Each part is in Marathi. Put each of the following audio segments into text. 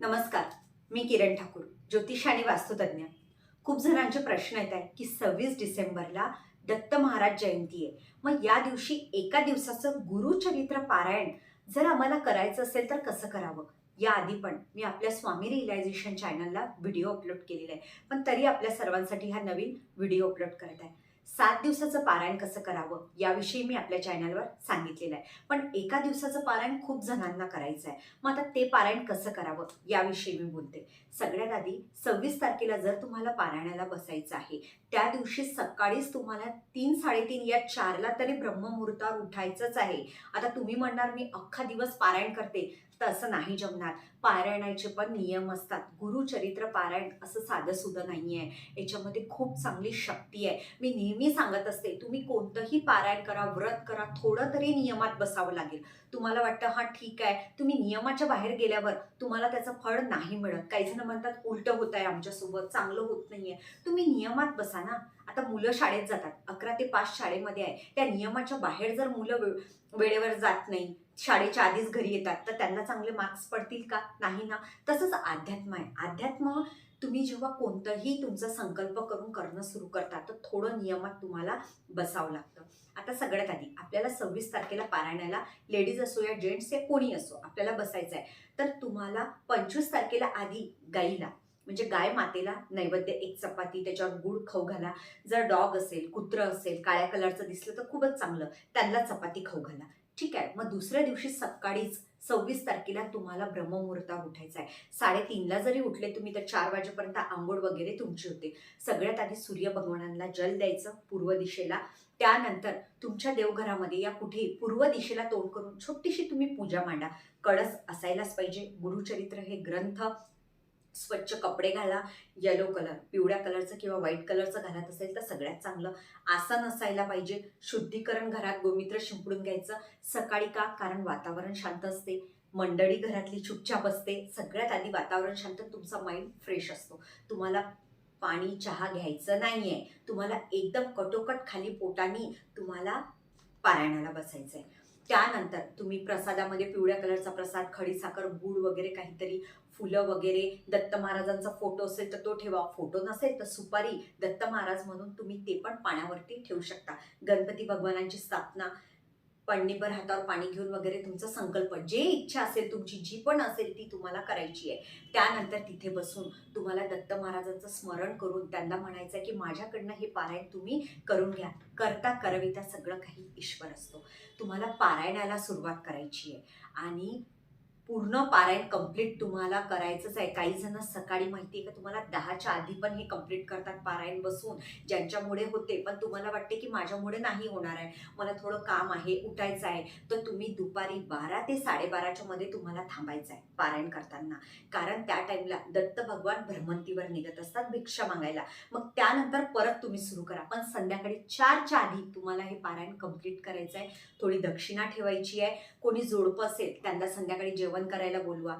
नमस्कार मी किरण ठाकूर ज्योतिष आणि वास्तुतज्ञ खूप जणांचे प्रश्न येत आहेत की सव्वीस डिसेंबरला दत्त महाराज जयंती आहे. मग या दिवशी एका दिवसाचं गुरुचरित्र पारायण जर आम्हाला करायचं असेल तर कसं करावं? या आधी पण मी आपल्या स्वामी रिलायझेशन चॅनलला व्हिडिओ अपलोड केलेला आहे. पण तरी आपल्या सर्वांसाठी हा नवीन व्हिडिओ अपलोड करत आहे. सात दिवसाचं पारायण कसं करावं याविषयी मी आपल्या चॅनलवर सांगितलेलं आहे. पण एका दिवसाचं पारायण खूप जणांना करायचं आहे. मग आता ते पारायण कसं करावं याविषयी मी बोलते. सगळ्यात आधी सव्वीस तारखेला जर तुम्हाला पारायणाला बसायचं आहे त्या दिवशी सकाळीच तुम्हाला तीन साडेतीन या चारला तरी ब्रह्ममुहूर्तावर उठायचंच आहे. आता तुम्ही म्हणणार मी अख्खा दिवस पारायण करते. तसं नाही जमणार. पारायणाचे पण नियम असतात. गुरुचरित्र पारायण असं साधं सुद्धा नाही आहे याच्यामध्ये खूप चांगली शक्ती आहे. मी नेहमी सांगत असते तुम्ही कोणतंही पारायण करा व्रत करा थोडं तरी नियमात बसावं लागेल. तुम्हाला वाटतं हा ठीक आहे. तुम्ही नियमाच्या बाहेर गेल्यावर तुम्हाला त्याचं फळ नाही मिळत. काही जण म्हणतात उलट होत आहे आमच्यासोबत चांगलं होत नाहीये. तुम्ही नियमात बसा ना. आता मुलं शाळेत जातात. अकरा ते पाच शाळेमध्ये आहे. त्या नियमाच्या बाहेर जर मुलं वे- वेळेवर जात नाही शाळेच्या आधीच घरी येतात तर त्यांना चांगले मार्क्स पडतील का? नाही ना. तसंच अध्यात्म आहे. अध्यात्म तुम्ही जेव्हा कोणतंही तुमचा संकल्प करून करणं सुरू करता तर थोडं नियमात तुम्हाला बसावं लागतं. आता सगळ्यात आधी आपल्याला सव्वीस तारखेला पारायणाला लेडीज असो या जेंट्स या कोणी असो आपल्याला बसायचं आहे तर तुम्हाला पंचवीस तारखेला आधी गाईला म्हणजे गाय मातेला नैवेद्य एक चपाती त्याच्यावर गुळ खाऊ घाला. जर डॉग असेल कुत्रं असेल काळ्या कलरचं दिसलं तर खूपच चांगलं. त्यांना चपाती खाऊ घाला. ठीक आहे. मग दुसऱ्या दिवशी सकाळीच सव्वीस तारखेला तुम्हाला ब्रह्ममुहूर्तावर उठायचं आहे. साडेतीनला जरी उठले तुम्ही तर चार वाजेपर्यंत आंघोळ वगैरे तुमची होते. सगळ्यात आधी सूर्य भगवानांना जल द्यायचं पूर्व दिशेला. त्यानंतर तुमच्या देवघरामध्ये या कुठेही पूर्व दिशेला तोंड करून छोटीशी तुम्ही पूजा मांडा. कळस असायलाच पाहिजे. गुरुचरित्र हे ग्रंथ स्वच्छ कपडे घाला येलो कलर पिवळ्या कलरचं किंवा व्हाईट कलरचं घालत असेल तर सगळ्यात चांगलं. आसन असायला पाहिजे. शुद्धीकरण घरात गोमित्र शिंपडून घ्यायचं. सकाळी का? कारण वातावरण शांत असते. मंडळी घरातली चुपचाप असते. सगळ्यात आधी वातावरण शांत तुमचा माइंड फ्रेश असतो. तुम्हाला पाणी चहा घ्यायचं नाही आहे तुम्हाला एकदम कटोकट खाली पोटानी तुम्हाला पारायणाला आहे त्यानंतर तुम्ही प्रसादामध्ये पिवळ्या कलरचा प्रसाद खडीसाखर गूळ वगैरे काहीतरी फुलं वगैरे दत्त महाराजांचा फोटो असेल तर तो ठेवा. फोटो नसेल तर सुपारी दत्त महाराज म्हणून तुम्ही ते पण पाण्यावरती ठेवू शकता. गणपती भगवानांची स्थापना पणणीभर हातावर पाणी घेऊन वगैरे तुमचा संकल्प जे इच्छा असेल तुमची जी पण असेल ती तुम्हाला करायची आहे. त्यानंतर तिथे बसून तुम्हाला दत्त महाराजांचं स्मरण करून त्यांना म्हणायचं की माझ्याकडनं हे पारायण तुम्ही करून घ्या. करता करविता सगळं काही ईश्वर असतो. तुम्हाला पारायणाला सुरुवात करायची आहे. आणि पूर्ण पारायण कंप्लीट तुम्हाला करायचंच आहे. काही जण सकाळी माहिती आहे का तुम्हाला दहाच्या आधी पण हे कंप्लीट करतात पारायण बसून. ज्यांच्यामुळे होते पण तुम्हाला वाटते की माझ्यामुळे नाही होणार आहे. मला थोडं काम आहे उठायचं आहे. तर तुम्ही दुपारी बारा ते साडेबाराच्या मध्ये तुम्हाला थांबायचं आहे पारायण करताना. कारण त्या टाइमला दत्त भगवान भ्रमंतीवर निघत असतात भिक्षा मागायला. मग त्यानंतर परत तुम्ही सुरू करा. पण संध्याकाळी चारच्या आधी तुम्हाला हे पारायण कंप्लीट करायचं आहे थोडी दक्षिणा ठेवायची आहे. कोणी जोडपं असेल त्यांना संध्याकाळी जेवण करायला बोलवा.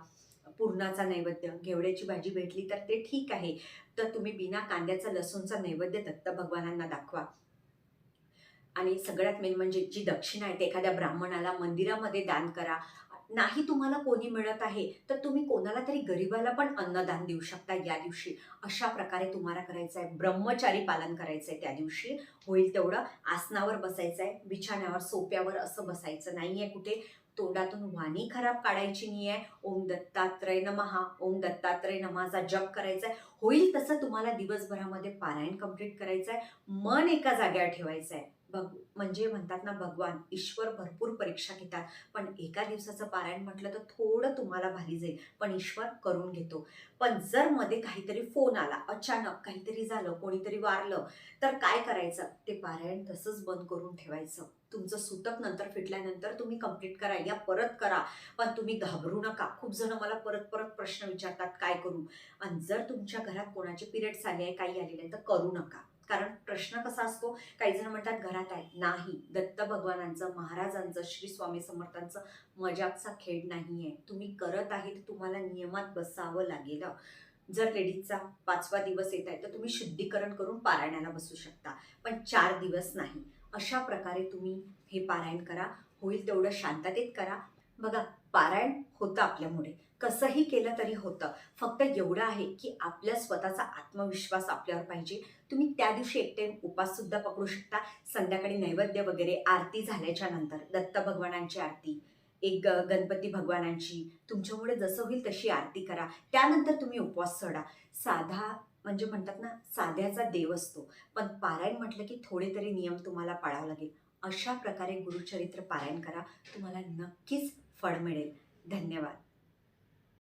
पूर्णाचा नैवेद्य घेवड्याची भाजी भेटली तर ते ठीक आहे. तर तुम्ही बिना कांद्याचा लसूणचा नैवेद्य दत्त भगवानांना दाखवा. आणि सगळ्यात मेन म्हणजे जी दक्षिणा आहे ते एखाद्या ब्राह्मणाला मंदिरामध्ये दान करा. नाही तुम्हाला कोणी मिळत आहे तर तुम्ही कोणाला तरी गरीबाला पण अन्नदान देऊ शकता या दिवशी. अशा प्रकारे तुम्हाला करायचं आहे ब्रह्मचारी पालन करायचं आहे त्या दिवशी. होईल तेवढं आसनावर बसायचं आहे बिछाण्यावर सोप्यावर असं बसायचं नाही आहे कुठे. तोंडातून वाणी खराब काढायची नाही आहे ओम दत्तात्रय नमहा ओम दत्तात्रय नमाचा जप करायचा आहे होईल तसं तुम्हाला दिवसभरामध्ये पारायण कंप्लीट करायचं आहे मन एका जाग्यावर ठेवायचं आहे बघ म्हणजे म्हणतात ना भगवान ईश्वर भरपूर परीक्षा घेतात. पण एका दिवसाचं पारायण म्हटलं तर थोडं तुम्हाला भाली जाईल. पण ईश्वर करून घेतो. पण जर मध्ये काहीतरी फोन आला अचानक काहीतरी झालं कोणीतरी वारलं तर काय करायचं? ते पारायण तसंच बंद करून ठेवायचं. तुमचं सुतक नंतर फिटल्यानंतर तुम्ही कंप्लीट करा या परत करा. पण तुम्ही घाबरू नका. खूप जण मला परत परत प्रश्न विचारतात काय करू? आणि जर तुमच्या घरात कोणाचे पिरियड्स आले आहे काही आलेले आहे तर करू नका. कारण प्रश्न कसा असतो? काही जण म्हणतात घरात आहे. नाही. दत्त भगवानांचं महाराजांचं श्री स्वामी समर्थांचं मजाकचा खेळ नाही आहे तुम्ही करत आहे तर तुम्हाला नियमात बसावं लागेल. जर लेडीजचा पाचवा दिवस येत आहे तर तुम्ही शुद्धीकरण करून पारायणाला बसू शकता. पण चार दिवस नाही. अशा प्रकारे तुम्ही हे पारायण करा. होईल तेवढं शांततेत करा. बघा पारायण होतं आपल्यामुळे. कसंही केलं तरी होतं. फक्त एवढं आहे की आपल्या स्वतःचा आत्मविश्वास आपल्यावर पाहिजे. तुम्ही त्या दिवशी एक टाइम उपास सुद्धा पकडू शकता. संध्याकाळी नैवेद्य वगैरे आरती झाल्याच्यानंतर दत्त भगवानांची आरती एक ग- गणपती भगवानांची तुमच्यामुळे जसं होईल तशी आरती करा. त्यानंतर तुम्ही उपवास सोडा. साधा म्हणजे म्हणतात ना साध्याचा देव असतो. पण पारायण म्हटलं की थोडे तरी नियम तुम्हाला पाळावं लागेल. अशा प्रकारे गुरुचरित्र पारायण करा. तुम्हाला नक्कीच फळ मिळेल. धन्यवाद.